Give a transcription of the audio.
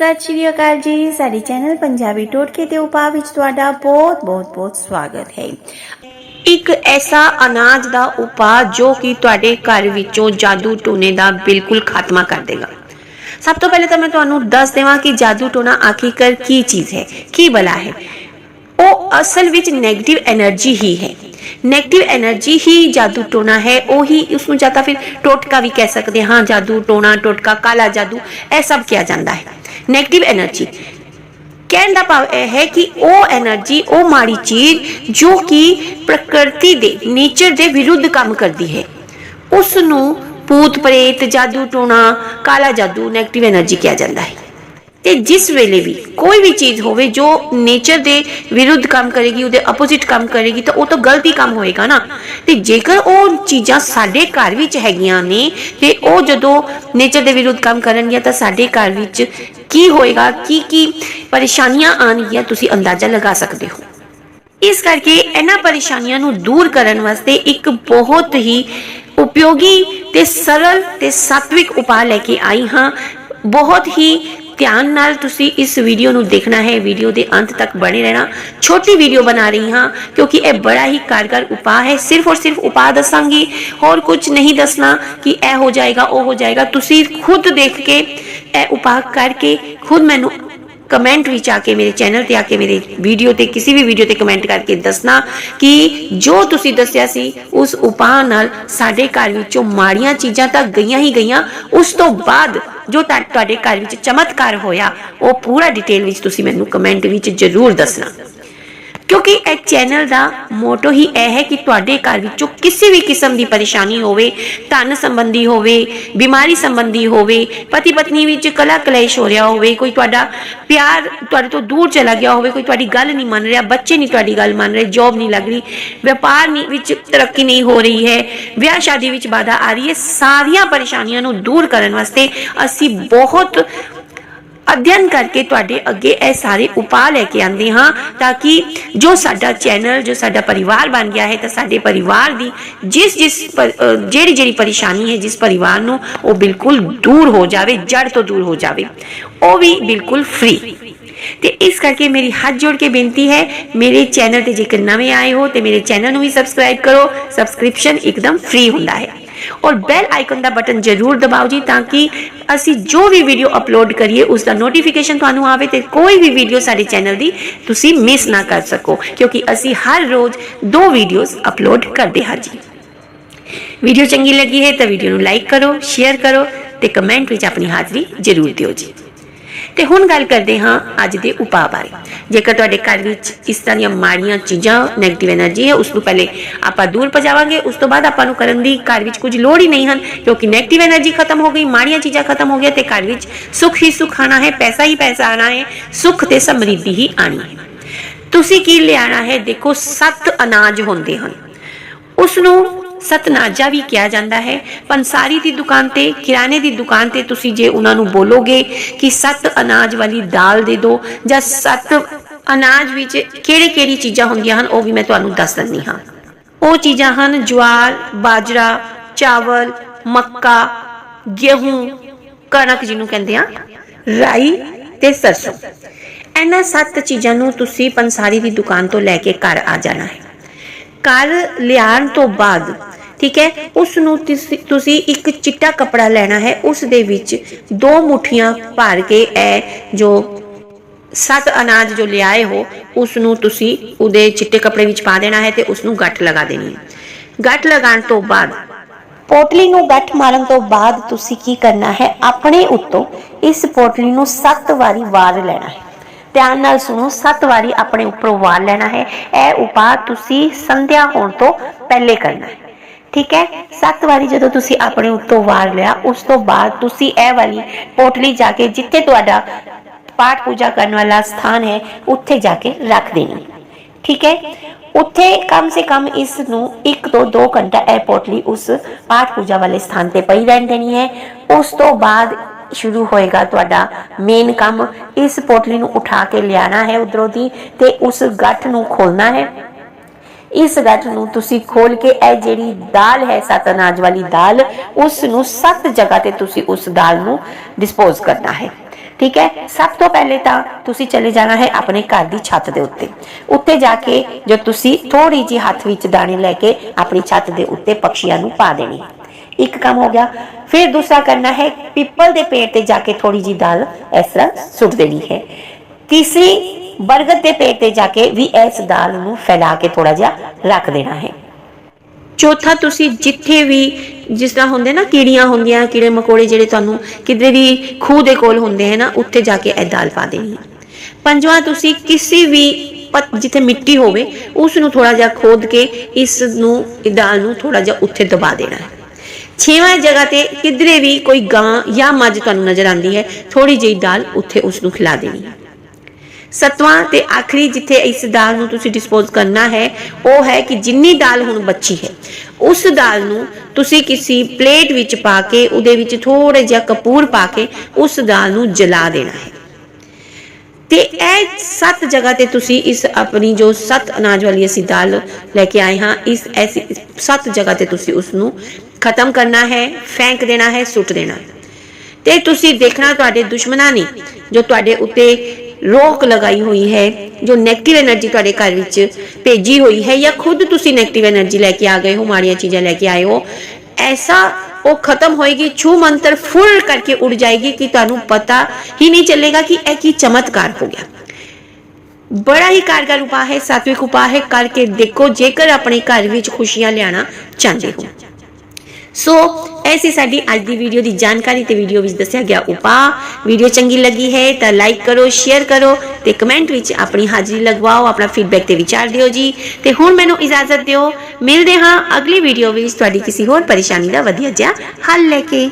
ਸਤਿ ਸ਼੍ਰੀ ਅਕਾਲ ਜੀ। ਸਾਡੇ ਚੈਨਲ ਪੰਜਾਬੀ ਟੋਟਕੇ ਤੇ ਉਪਾਅ ਵਿੱਚ ਤੁਹਾਡਾ ਬਹੁਤ ਬਹੁਤ ਬਹੁਤ ਸਵਾਗਤ ਹੈ। ਇੱਕ ਐਸਾ ਅਨਾਜ ਦਾ ਉਪਾਅ ਜੋ ਕਿ ਤੁਹਾਡੇ ਘਰ ਵਿੱਚੋਂ ਜਾਦੂ ਟੋਨੇ ਦਾ ਬਿਲਕੁਲ ਖਾਤਮਾ ਕਰ ਦੇਗਾ। ਸਭ ਤੋਂ ਪਹਿਲੇ ਤਾਂ ਮੈਂ ਤੁਹਾਨੂੰ ਦੱਸ ਦੇਵਾਂ ਕਿ ਜਾਦੂ ਟੋਨਾ ਆਖੀਕਰ ਕੀ ਚੀਜ਼ ਹੈ, ਕੀ ਬਲਾ ਹੈ। ਉਹ ਅਸਲ ਵਿੱਚ 네ਗੇਟਿਵ એનર્ਜੀ ਹੀ ਹੈ। ਨੈਗੇਟਿਵ એનર્ਜੀ ਹੀ ਜਾਦੂ ਟੋਨਾ ਹੈ, ਉਹੀ ਉਸ ਨੂੰ ਜਾਂ ਤਾਂ ਫਿਰ ਟੋਟਕਾ ਵੀ ਕਹਿ ਸਕਦੇ ਹਾਂ, ਜਾਦੂ ਟੋਣਾ ਟੋਟਕਾ, ਕਾਲਾ ਜਾਦੂ, ਇਹ ਸਭ ਕਿਹਾ ਜਾਂਦਾ ਹੈ। 네ਗੇਟਿਵ એનર્ਜੀ ਕਹਿਣ ਦਾ ਭਾਵ ਇਹ ਹੈ ਕਿ ਉਹ એનર્ਜੀ ਉਹ ਮਾੜੀ ਚੀਜ਼ ਜੋ ਕਿ ਪ੍ਰਕਿਰਤੀ ਦੇ ਨੇਚਰ ਦੇ ਵਿਰੁੱਧ ਕੰਮ ਕਰਦੀ ਹੈ। ਉਸ ਨੂੰ ਭੂਤ ਪ੍ਰੇਤ, ਜਾਦੂ ਟੋਣਾ, ਕਾਲਾ ਜਾਦੂ 네ਗੇਟਿਵ એનર્ਜੀ ਕਿਹਾ ਜਾਂਦਾ ਹੈ। ਤੇ ਜਿਸ ਵੇਲੇ ਵੀ ਕੋਈ ਵੀ ਚੀਜ਼ ਹੋਵੇ ਜੋ ਨੇਚਰ ਦੇ ਵਿਰੁੱਧ ਕੰਮ ਕਰੇਗੀ, ਉਹਦੇ ਆਪੋਜ਼ਿਟ ਕੰਮ ਕਰੇਗੀ, ਤਾਂ ਉਹ ਤਾਂ ਗਲਤ ਹੀ ਕੰਮ ਹੋਏਗਾ ਨਾ। ਤੇ ਜੇਕਰ ਉਹ ਚੀਜ਼ਾਂ ਸਾਡੇ ਘਰ ਵਿੱਚ ਹੈਗੀਆਂ ਨੇ, ਤੇ ਉਹ ਜਦੋਂ ਨੇਚਰ ਦੇ ਵਿਰੁੱਧ ਕੰਮ ਕਰਨਗੀਆਂ, ਤਾਂ ਸਾਡੇ ਘਰ ਵਿੱਚ ਕੀ ਹੋਏਗਾ? ਕੀ ਕੀ ਪਰੇਸ਼ਾਨੀਆਂ ਆਣਗੀਆਂ ਤੁਸੀਂ ਅੰਦਾਜ਼ਾ ਲਗਾ ਸਕਦੇ ਹੋ? ਇਸ ਕਰਕੇ ਇਹਨਾਂ ਪਰੇਸ਼ਾਨੀਆਂ ਨੂੰ ਦੂਰ ਕਰਨ ਵਾਸਤੇ ਇੱਕ ਬਹੁਤ ਹੀ ਉਪਯੋਗੀ ਤੇ ਸਰਲ ਤੇ ਸਾਤਵਿਕ ਉਪਾਅ ਲੈ ਕੇ ਆਈ ਹਾਂ। ਬਹੁਤ ਹੀ ਧਿਆਨ ਨਾਲ ਤੁਸੀਂ ਇਸ ਵੀਡੀਓ ਨੂੰ ਦੇਖਣਾ ਹੈ। ਵੀਡੀਓ ਦੇ ਅੰਤ ਤੱਕ ਬਣੇ ਰਹਿਣਾ। ਛੋਟੀ ਵੀਡੀਓ ਬਣਾ ਰਹੀ ਹਾਂ ਕਿਉਂਕਿ ਇਹ ਬੜਾ ਹੀ ਕਾਰਗਰ ਉਪਾਅ ਹੈ। ਸਿਰਫ ਔਰ ਸਿਰਫ ਉਪਾਅ ਦੱਸਾਂਗੀ। ਹੋਰ ਕੁਝ ਨਹੀਂ ਦੱਸਣਾ ਕਿ ਇਹ ਹੋ ਜਾਏਗਾ, ਉਹ ਹੋ ਜਾਏਗਾ। ਤੁਸੀਂ ਖੁਦ ਦੇਖ ਕੇ ਇਹ ਉਪਾਅ ਕਰਕੇ ਖੁਦ ਮੈਨੂੰ ਕਮੈਂਟ ਵਿੱਚ ਆ ਕੇ ਮੇਰੇ ਚੈਨਲ ਤੇ ਆ ਕੇ ਮੇਰੇ ਵੀਡੀਓ ਤੇ ਕਿਸੇ ਵੀ ਵੀਡੀਓ ਤੇ ਕਮੈਂਟ ਕਰਕੇ ਦੱਸਣਾ ਕਿ ਜੋ ਤੁਸੀਂ ਦੱਸਿਆ ਸੀ, ਉਸ ਉਪਾਅ ਨਾਲ ਸਾਡੇ ਘਰ ਵਿੱਚੋਂ ਮਾੜੀਆਂ ਚੀਜ਼ਾਂ ਤਾਂ ਗਈਆਂ ਹੀ ਗਈਆਂ, ਉਸ ਤੋਂ ਬਾਅਦ ਜੋ ਤੁਹਾ- ਤੁਹਾਡੇ ਘਰ ਵਿੱਚ ਚਮਤਕਾਰ ਹੋਇਆ, ਉਹ ਪੂਰਾ ਡਿਟੇਲ ਵਿੱਚ ਤੁਸੀਂ ਮੈਨੂੰ ਕਮੈਂਟ ਵਿੱਚ ਜ਼ਰੂਰ ਦੱਸਣਾ। ਕਿਉਂਕਿ ਇਹ ਚੈਨਲ ਦਾ ਮੋਟੋ ਹੀ ਇਹ ਹੈ ਕਿ ਤੁਹਾਡੇ ਘਰ ਵਿੱਚੋਂ ਕਿਸੇ ਵੀ ਕਿਸਮ ਦੀ ਪਰੇਸ਼ਾਨੀ ਹੋਵੇ, ਧਨ ਸੰਬੰਧੀ ਹੋਵੇ, ਬਿਮਾਰੀ ਸੰਬੰਧੀ ਹੋਵੇ ਪਤੀ ਪਤਨੀ ਵਿੱਚ ਕਲਾ ਕਲੇਸ਼ ਹੋ ਰਿਹਾ ਹੋਵੇ, ਕੋਈ ਤੁਹਾਡਾ ਪਿਆਰ ਤੁਹਾਡੇ ਤੋਂ ਦੂਰ ਚਲਾ ਗਿਆ ਹੋਵੇ, ਕੋਈ ਤੁਹਾਡੀ ਗੱਲ ਨਹੀਂ ਮੰਨ ਰਿਹਾ, ਬੱਚੇ ਨਹੀਂ ਤੁਹਾਡੀ ਗੱਲ ਮੰਨ ਰਹੇ ਜੌਬ ਨਹੀਂ ਲੱਗ ਰਹੀ, ਵਪਾਰ ਵਿੱਚ ਤਰੱਕੀ ਨਹੀਂ ਹੋ ਰਹੀ ਹੈ, ਵਿਆਹ ਸ਼ਾਦੀ ਵਿੱਚ ਬਾਧਾ ਆ ਰਹੀ ਹੈ, ਸਾਰੀਆਂ ਪਰੇਸ਼ਾਨੀਆਂ ਨੂੰ ਦੂਰ ਕਰਨ ਵਾਸਤੇ ਅਸੀਂ ਬਹੁਤ ਅਧਿਐਨ ਕਰਕੇ ਤੁਹਾਡੇ ਅੱਗੇ ਇਹ ਸਾਰੇ ਉਪਾਅ ਲੈ ਕੇ ਆਂਦੇ ਹਾਂ ਤਾਂ ਕਿ ਜੋ ਸਾਡਾ ਚੈਨਲ, ਜੋ ਸਾਡਾ ਪਰਿਵਾਰ ਬਣ ਗਿਆ ਹੈ ਤਾਂ ਸਾਡੇ ਪਰਿਵਾਰ ਦੀ ਜਿਸ ਜਿਸ ਜਿਹੜੀ ਜਿਹੜੀ ਪਰੇਸ਼ਾਨੀ ਹੈ ਜਿਸ ਪਰਿਵਾਰ ਨੂੰ ਉਹ ਬਿਲਕੁਲ ਦੂਰ ਹੋ ਜਾਵੇ ਜੜ ਤੋਂ ਦੂਰ ਹੋ ਜਾਵੇ। ਉਹ ਵੀ ਬਿਲਕੁਲ ਫ੍ਰੀ ਤੇ ਇਸ ਕਰਕੇ ਮੇਰੀ ਹੱਥ ਜੋੜ ਕੇ ਬੇਨਤੀ ਹੈ, ਮੇਰੇ ਚੈਨਲ ਤੇ ਜੇਕਰ ਨਵੇਂ ਆਏ ਹੋ, ਤੇ ਮੇਰੇ ਚੈਨਲ ਨੂੰ ਵੀ ਸਬਸਕ੍ਰਾਈਬ ਕਰੋ। ਸਬਸਕ੍ਰਿਪਸ਼ਨ ਇੱਕਦਮ ਫ੍ਰੀ ਹੁੰਦਾ ਹੈ। ਔਰ ਬੈਲ ਆਈਕਨ ਦਾ ਬਟਨ ਜ਼ਰੂਰ ਦਬਾਓ ਜੀ, ਤਾਂ ਕਿ ਅਸੀਂ ਜੋ ਵੀ ਵੀਡੀਓ ਅਪਲੋਡ ਕਰੀਏ, ਉਸ ਦਾ ਨੋਟੀਫਿਕੇਸ਼ਨ ਤੁਹਾਨੂੰ ਆਵੇ ਤੇ ਕੋਈ ਵੀ ਵੀਡੀਓ ਸਾਡੇ ਚੈਨਲ ਦੀ ਤੁਸੀਂ ਮਿਸ ਨਾ ਕਰ ਸਕੋ, ਕਿਉਂਕਿ ਅਸੀਂ ਹਰ ਰੋਜ਼ ਦੋ ਵੀਡੀਓਜ਼ ਅਪਲੋਡ ਕਰਦੇ ਹਾਂ ਜੀ। ਵੀਡੀਓ ਚੰਗੀ ਲੱਗੀ ਹੈ ਤਾਂ ਵੀਡੀਓ ਨੂੰ ਲਾਈਕ ਕਰੋ ਸ਼ੇਅਰ ਕਰੋ ਤੇ ਕਮੈਂਟ ਵਿੱਚ ਆਪਣੀ ਹਾਜ਼ਰੀ ਜ਼ਰੂਰ ਦਿਓ ਜੀ। ਤੇ ਹੁਣ ਗੱਲ ਕਰਦੇ ਹਾਂ ਅੱਜ ਦੇ ਉਪਾਅ ਬਾਰੇ। ਜੇਕਰ ਤੁਹਾਡੇ ਘਰ ਵਿੱਚ ਇਸ ਤਰ੍ਹਾਂ ਦੀਆਂ ਮਾੜੀਆਂ ਚੀਜ਼ਾਂ 네ਗੇਟਿਵ એનર્ਜੀ ਹੈ ਉਸ ਨੂੰ ਪਹਿਲੇ ਆਪਾਂ ਦੂਰ ਭਜਾਵਾਂਗੇ, ਉਸ ਤੋਂ ਬਾਅਦ ਆਪਾਂ ਨੂੰ ਕਰਨ ਦੀ ਘਰ ਵਿੱਚ ਕੁਝ ਲੋੜ ਹੀ ਨਹੀਂ ਹਨ, ਕਿਉਂਕਿ 네ਗੇਟਿਵ એનર્ਜੀ ਖਤਮ ਹੋ ਗਈ, ਮਾੜੀਆਂ ਚੀਜ਼ਾਂ ਖਤਮ ਹੋ ਗਿਆ ਤੇ ਘਰ ਵਿੱਚ ਸੁਖ ਹੀ ਸੁਖ ਆਣਾ ਹੈ, ਪੈਸਾ ਹੀ ਪੈਸਾ ਆਣਾ ਹੈ, ਸੁੱਖ ਤੇ ਸਮਰਿੱਧੀ ਹੀ ਆਣੀ ਹੈ। ਤੁਸੀਂ ਕੀ ਲਿਆਣਾ ਹੈ? ਦੇਖੋ, ਸੱਤ ਅਨਾਜ ਹੁੰਦੇ ਹਨ। ਉਸ ਨੂੰ ਸਤਨਾਜਾ ਵੀ ਕਿਹਾ ਜਾਂਦਾ ਹੈ, ਪੰਸਾਰੀ ਦੀ ਦੁਕਾਨ ਤੇ, ਕਿਰਾਣੇ ਦੀ ਦੁਕਾਨ ਤੇ ਤੁਸੀਂ ਜੇ ਉਹਨਾਂ ਨੂੰ ਬੋਲੋਗੇ ਕਿ ਸੱਤ ਅਨਾਜ ਵਾਲੀ ਦਾਲ ਦੇ ਦਿਓ ਜਾਂ ਸੱਤ ਅਨਾਜ ਵਿੱਚ ਕਿਹੜੇ ਕਿਹੜੀ ਚੀਜ਼ਾਂ ਹੁੰਦੀਆਂ ਹਨ, ਉਹ ਵੀ ਮੈਂ ਤੁਹਾਨੂੰ ਦੱਸ ਦਿੰਦੀ ਹਾਂ। ਉਹ ਚੀਜ਼ਾਂ ਹਨ ਜਵਾਰ ਬਾਜਰਾ, ਚਾਵਲ, ਮੱਕਾ, ਗੇਹੂੰ, ਕਣਕ ਜਿਹਨੂੰ ਕਹਿੰਦੇ ਆ ਰਾਈ ਤੇ ਸਰਸੋਂ। ਇਹਨਾਂ ਸੱਤ ਚੀਜ਼ਾਂ ਨੂੰ ਤੁਸੀਂ ਪੰਸਾਰੀ ਦੀ ਦੁਕਾਨ ਤੋਂ ਲੈ ਕੇ ਘਰ ਆ ਜਾਣਾ ਹੈ। ਕਰ ਲਿਆਉਣ ਤੋਂ ਬਾਅਦ, ਠੀਕ ਹੈ ਉਸ ਨੂੰ ਤੁਸੀਂ- ਤੁਸੀਂ ਇੱਕ ਚਿੱਟਾ ਕਪੜਾ ਲੈਣਾ ਹੈ, ਉਸ ਦੇ ਵਿੱਚ ਦੋ ਮੁਠੀਆਂ ਭਰ ਕੇ ਇਹ ਜੋ ਸੱਤ ਅਨਾਜ ਜੋ ਲਿਆਏ ਹੋ ਉਸ ਨੂੰ ਤੁਸੀਂ ਉਹਦੇ ਚਿੱਟੇ ਕਪੜੇ ਵਿੱਚ ਪਾ ਦੇਣਾ ਹੈ ਤੇ ਉਸ ਨੂੰ ਗੱਠ ਲਗਾ ਦੇਣੀ ਹੈ। ਗੱਠ ਲਗਾਉਣ ਤੋਂ ਬਾਅਦ, ਪੋਟਲੀ ਨੂੰ ਗੱਠ ਮਾਰਨ ਤੋਂ ਬਾਅਦ ਤੁਸੀਂ ਕੀ ਕਰਨਾ ਹੈ, ਆਪਣੇ ਉੱਤੋਂ ਇਸ ਪੋਟਲੀ ਨੂੰ 7 ਵਾਰੀ ਵਾਰ ਲੈਣਾ ਹੈ। ਧਿਆਨ ਨਾਲ ਸੁਣੋ 7 ਵਾਰੀ ਆਪਣੇ ਉੱਪਰੋਂ ਵਾਰ ਲੈਣਾ ਹੈ। ਇਹ ਉਪਾਅ ਤੁਸੀਂ ਸੰਧਿਆ ਹੋਣ ਤੋਂ ਪਹਿਲੇ ਕਰਨਾ ਹੈ। ਠੀਕ ਹੈ? 7 ਵਾਰੀ ਜਦੋਂ ਤੁਸੀਂ ਆਪਣੇ ਉੱਤੋਂ ਵਾਰ ਲਿਆ, ਉਸ ਤੋਂ ਬਾਅਦ ਤੁਸੀਂ ਇਹ ਵਾਲੀ ਪੋਟਲੀ ਜਾ ਕੇ ਜਿੱਥੇ ਤੁਹਾਡਾ ਪਾਠ ਪੂਜਾ ਕਰਨ ਵਾਲਾ ਸਥਾਨ ਹੈ, ਉੱਥੇ ਜਾ ਕੇ ਰੱਖ ਦੇਣੀ ਠੀਕ ਹੈ? ਉੱਥੇ ਕਮ ਸੇ ਕਮ ਇਸ ਨੂੰ 1 ਤੋਂ 2 ਘੰਟਾ ਇਹ ਪੋਟਲੀ ਉਸ ਪਾਠ ਪੂਜਾ ਵਾਲੇ ਸਥਾਨ ਤੇ ਪਈ ਰਹਿਣ ਦੇਣੀ ਹੈ। ਉਸ ਤੋਂ ਬਾਅਦ ਸ਼ੁਰੂ ਹੋਏਗਾ ਤੁਹਾਡਾ ਮੇਨ ਕੰਮ। ਇਸ ਪੋਟਲੀ ਨੂੰ ਉਠਾ ਕੇ ਲਿਆਣਾ ਹੈ ਉਧਰੋਂ ਦੀ ਤੇ ਉਸ ਗੱਠ ਨੂੰ ਖੋਲਣਾ ਹੈ। ਇਸ ਗੱਠ ਨੂੰ ਤੁਸੀਂ ਖੋਲ ਕੇ ਇਹ ਜਿਹੜੀ ਦਾਲ ਹੈ ਸੱਤ ਅਨਾਜ ਵਾਲੀ ਦਾਲ, ਉਸ ਨੂੰ ਸੱਤ ਜਗ੍ਹਾ ਤੇ ਤੁਸੀਂ ਉਸ ਦਾਲ ਨੂੰ ਡਿਸਪੋਜ਼ ਕਰਨਾ ਹੈ। ਠੀਕ ਹੈ? ਸਭ ਤੋਂ ਪਹਿਲੇ ਤਾਂ ਤੁਸੀਂ ਚਲੇ ਜਾਣਾ ਹੈ ਆਪਣੇ ਘਰ ਦੀ ਛੱਤ ਦੇ ਉੱਤੇ। ਉੱਤੇ ਜਾ ਕੇ ਜੋ ਤੁਸੀਂ ਥੋੜੀ ਜੀ ਹੱਥ ਵਿੱਚ ਦਾਣੇ ਲੈ ਕੇ ਆਪਣੀ ਛੱਤ ਦੇ ਉੱਤੇ ਪੰਛੀਆਂ ਨੂੰ ਪਾ ਦੇਣੀ। ਹੈ ਇੱਕ ਕੰਮ ਹੋ ਗਿਆ। ਫਿਰ ਦੂਸਰਾ ਕਰਨਾ ਹੈ ਪਿੱਪਲ ਦੇ ਪੇੜ ਤੇ ਜਾ ਕੇ ਥੋੜੀ ਜਿਹੀ ਦਾਲ ਇਸ ਤਰ੍ਹਾਂ ਸੁੱਟ ਦੇਣੀ ਹੈ। ਤੀਸਰੀ, ਬਰਗਦ ਦੇ ਪੇੜ ਤੇ ਜਾ ਕੇ ਵੀ ਇਸ ਦਾਲ ਨੂੰ ਫੈਲਾ ਕੇ ਥੋੜਾ ਜਿਹਾ ਰੱਖ ਦੇਣਾ ਹੈ। ਚੌਥਾ, ਤੁਸੀਂ ਜਿੱਥੇ ਵੀ ਜਿਸ ਤਰ੍ਹਾਂ ਹੁੰਦੇ ਨਾ ਕੀੜੀਆਂ ਹੁੰਦੀਆਂ, ਕੀੜੇ ਮਕੌੜੇ ਜਿਹੜੇ ਤੁਹਾਨੂੰ ਕਿਧਰੇ ਵੀ ਖੂਹ ਦੇ ਕੋਲ ਹੁੰਦੇ ਹੈ ਨਾ, ਉੱਥੇ ਜਾ ਕੇ ਇਹ ਦਾਲ ਪਾ ਦੇਣੀ ਹੈ। ਪੰਜਵਾਂ, ਤੁਸੀਂ ਕਿਸੇ ਵੀ ਜਿੱਥੇ ਮਿੱਟੀ ਹੋਵੇ, ਉਸ ਨੂੰ ਥੋੜਾ ਜਿਹਾ ਖੋਦ ਕੇ ਇਸ ਨੂੰ, ਇਹ ਦਾਲ ਨੂੰ ਥੋੜਾ ਜਿਹਾ ਉੱਥੇ ਦਬਾ ਦੇਣਾ ਹੈ। ਛੇਵਾਂ ਜਗ੍ਹਾ ਤੇ ਕਿਧਰੇ ਵੀ ਕੋਈ ਗਾਂ ਜਾਂ ਮੱਝ ਤੁਹਾਨੂੰ ਨਜ਼ਰ ਆਉਂਦੀ ਹੈ ਥੋੜੀ ਜਿਹੀ ਦਾਲ ਉੱਥੇ ਉਸ ਨੂੰ ਖਿਲਾ ਦੇਣੀ ਹੈ। ਸਤਵਾਂ ਤੇ ਆਖਰੀ ਜਿੱਥੇ ਇਸ ਦਾਲ ਨੂੰ ਤੁਸੀਂ ਡਿਸਪੋਜ਼ ਕਰਨਾ ਹੈ, ਉਹ ਹੈ ਕਿ ਜਿੰਨੀ ਦਾਲ ਹੁਣ ਬਚੀ ਹੈ, ਉਸ ਦਾਲ ਨੂੰ ਤੁਸੀਂ ਕਿਸੇ ਪਲੇਟ ਵਿੱਚ ਪਾ ਕੇ, ਉਹਦੇ ਵਿੱਚ ਥੋੜਾ ਜਿਹਾ ਕਪੂਰ ਪਾ ਕੇ ਉਸ ਦਾਲ ਨੂੰ ਜਲਾ ਦੇਣਾ ਹੈ। ਤੇ ਇਹ ਸੱਤ ਜਗ੍ਹਾ ਤੇ ਤੁਸੀਂ ਇਸ ਆਪਣੀ ਜੋ ਸੱਤ ਅਨਾਜ ਵਾਲੀ ਅਸੀਂ ਦਾਲ ਲੈ ਕੇ ਆਏ ਹਾਂ, ਇਸ ਐਸੀ ਸੱਤ ਜਗ੍ਹਾ ਤੇ ਤੁਸੀਂ ਉਸ ਨੂੰ ਖਤਮ ਕਰਨਾ ਹੈ, ਫੈਂਕ ਦੇਣਾ ਹੈ, ਸੁੱਟ ਦੇਣਾ। ਤੇ ਤੁਸੀਂ ਦੇਖਣਾ ਤੁਹਾਡੇ ਦੁਸ਼ਮਣਾਂ ਨੇ ਜੋ ਤੁਹਾਡੇ ਉੱਤੇ ਰੋਕ ਲਗਾਈ ਹੋਈ ਹੈ, ਜੋ ਨੈਗੇਟਿਵ એનર્ਜੀ ਤੁਹਾਡੇ ਘਰ ਵਿੱਚ ਭੇਜੀ ਹੋਈ ਹੈ ਜਾਂ ਖੁਦ ਤੁਸੀਂ ਨੈਗੇਟਿਵ એનર્ਜੀ ਲੈ ਕੇ ਆ ਗਏ ਹੋ, ਮਾੜੀਆਂ ਚੀਜ਼ਾਂ ਲੈ ਕੇ ਆਏ ਹੋ, ਐਸਾ ਉਹ ਖਤਮ ਹੋਏਗੀ, ਛੂ ਮੰਤਰ ਫੁੱਲ ਕਰਕੇ ਉੜ ਜਾਏਗੀ ਕਿ ਤੁਹਾਨੂੰ ਪਤਾ ਹੀ ਨਹੀਂ ਚੱਲੇਗਾ ਕਿ ਇਹ ਕੀ ਚਮਤਕਾਰ ਹੋ ਗਿਆ। ਬੜਾ ਹੀ ਕਾਰਗਰ ਉਪਾਅ ਹੈ, ਸਾਤਵਿਕ ਉਪਾਅ ਹੈ, ਕਰਕੇ ਦੇਖੋ, ਜੇਕਰ ਆਪਣੇ ਘਰ ਵਿੱਚ ਖੁਸ਼ੀਆਂ ਲਿਆਣਾ ਚਾਹੁੰਦੇ ਹੋ। ਸੋ ਐਸੀ ਸਾਡੀ ਅੱਜ ਦੀ ਵੀਡੀਓ ਦੀ ਜਾਣਕਾਰੀ ਤੇ ਵੀਡੀਓ ਵਿੱਚ ਦੱਸਿਆ ਗਿਆ ਉਪਾਅ। ਵੀਡੀਓ ਚੰਗੀ ਲੱਗੀ ਹੈ ਤਾਂ ਲਾਈਕ ਕਰੋ ਸ਼ੇਅਰ ਕਰੋ ਤੇ ਕਮੈਂਟ ਵਿੱਚ ਆਪਣੀ ਹਾਜ਼ਰੀ ਲਗਵਾਓ, ਆਪਣਾ ਫੀਡਬੈਕ ਤੇ ਵਿਚਾਰ ਦਿਓ ਜੀ। ਤੇ ਹੁਣ ਮੈਨੂੰ ਇਜਾਜ਼ਤ ਦਿਓ। ਮਿਲਦੇ ਹਾਂ ਅਗਲੀ ਵੀਡੀਓ ਵਿੱਚ। ਤੁਹਾਡੀ ਕਿਸੇ ਹੋਰ ਪਰੇਸ਼ਾਨੀ ਦਾ ਵਧੀਆ ਜਿਹਾ ਹੱਲ ਲੈ ਕੇ।